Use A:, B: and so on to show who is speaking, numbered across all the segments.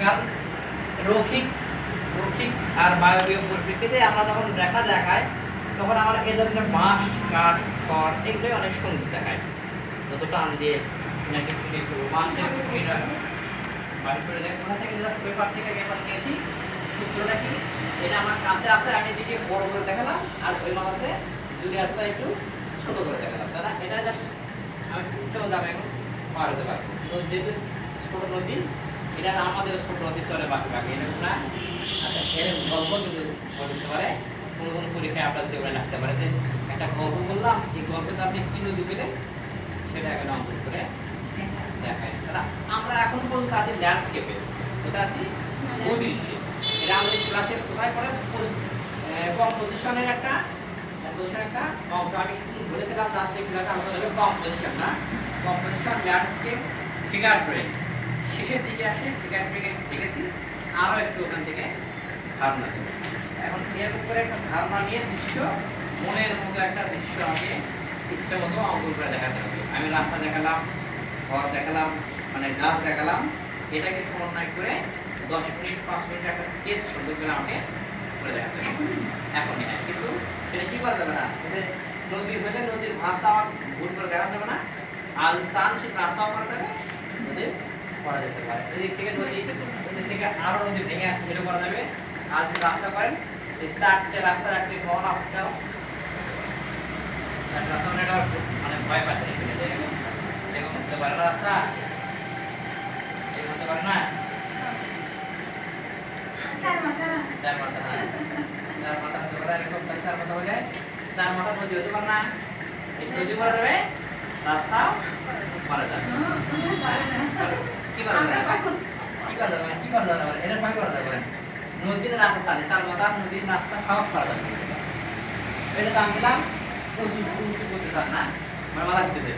A: কারণ রৌখিক রৌখিক আর বায়বীয় পরিপ্রেক্ষিতে আমরা যখন রেখা দেখাই, তখন আমরা এ ধরনের বাঁশ কাঠ খড় এগুলোই অনেক সুন্দর দেখায় যত টান দিয়ে নাকি ফিরে করব বাঁশের এটা বাড়ি করে দেখ কোথা থেকে পেপার থেকে পেপার নিয়েছি। সূত্রটা কি? এটা আমার কাছে আছে, আমি এদিকে বড় করে দেখালাম, আর ওই মামাতে দূরে আসলে একটু ছোট করে দেখালাম। দাদা এটা জাস্ট আমি ইচ্ছে মতো আমি এখন পার হতে পারব। তো যেহেতু ছোট নদী এটা আমাদের ছোট নদী চলে বাকি বাকি এরকম না? আচ্ছা এর গল্প কিন্তু বলতে পারে কোনো কোনো পরীক্ষায় আপনার জীবনে রাখতে পারে। যে একটা গল্প বললাম এই গল্পটা আপনি কি নদী পেলেন সেটা এখন অঙ্কন করে দেখায় দাদা আমরা এখন পর্যন্ত আছি ল্যান্ডস্কেপে এটা আছি? ভূদৃশ্যে এটা আমাদের ক্লাসের কোথায় পড়ে? কম্পোজিশনের একটা কম্পোজিশন একটা অংশ। আমি বলেছিলাম যে আসলে ক্লাসে আমাদের হবে কম্পোজিশন না? কম্পোজিশন ল্যান্ডস্কেপ ফিগার ড্রয়িং শেষের দিকে আসে ফিগার ড্রয়িং দেখেছি, আরও একটু ওখান থেকে ধারণা দেব। এখন এরকম করে একটা ধারণা নিয়ে দৃশ্য, মনের মতো একটা দৃশ্য আমাকে ইচ্ছা মতো অঙ্কন করে দেখাতে হবে। আমি রাস্তা দেখালাম, ঘর দেখালাম মানে গাছ দেখালাম, এটাকে সমন্বয় করে দশ মিনিট, পাঁচ মিনিট একটা স্কেচ সুন্দর করে আমাকে করে দেখাতে হবে। এখনই হ্যাঁ কিন্তু সেটা কি করা যাবে না? নদী হলে নদীর ভাঁজটা আমার ভুল করে দেখা যাবে না। আর সান সে রাস্তাও করা যাবে নদী করা যেতে পারে। এদিক থেকে নদী ওদিক থেকে আরও নদী ভেঙে আসছে সেটা করা যাবে। আর যদি রাস্তা করেন সেই চারটে রাস্তা মানে মানে ভয় পাচ্ছে এরকম এরকম হতে পারে না রাস্তা। এরকম হতে পারে না?
B: চার মাথা।
A: চার মাথা হ্যাঁ। চার মাথা এরকম চার মাথা হলে চার মাথা নদী হতে পারে না এই নদী করা যাবে রাস্তা করা যাবে। কি করা যাবে কি করা যাবে? কি করা যাবে? এটা ভয় করা যাবে। নদীর রাস্তা চালে চার মাথা নদীর রাস্তা সব করা যাবে। এটা দাম দিলাম উঁচু উঁচু করতে চান না? মানে মাথা দিতে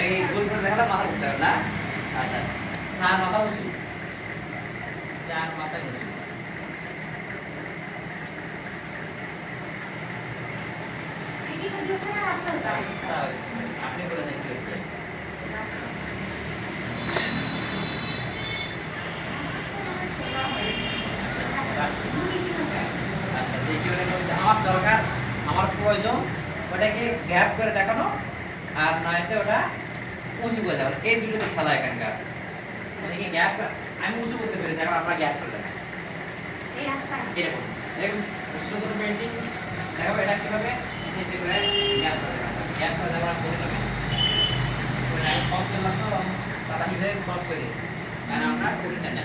A: এই গোল করে দেখালাম মাথা করতে না? আচ্ছা চার মাথা উঁচু। চার মাথা উঁচু
B: এটি নদী ওখানে রাস্তা যায়
A: আপনি বলে দেন কি হচ্ছে আচ্ছা দেখি ওটা বলতে আমার দরকার আমার প্রয়োজন ওটাকে গ্যাপ করে দেখানো আর নয়তো ওটা উঁচু করে দুটোতে খেলা এখানকার এদিকে গ্যাপ আমি উঁচু করতে পেরেছি এখন আপনার গ্যাপ করে দেখান এরকম এরকম ছোটো ছোটো পেন্টিং দেখাবো এটা কীভাবে? নিচে করে করে গ্যাপ করে দেওয়ার করে দেবে আমি খরচ করলাম তো তারা হিসেবে খরচ করি। কারণ আমরা করি না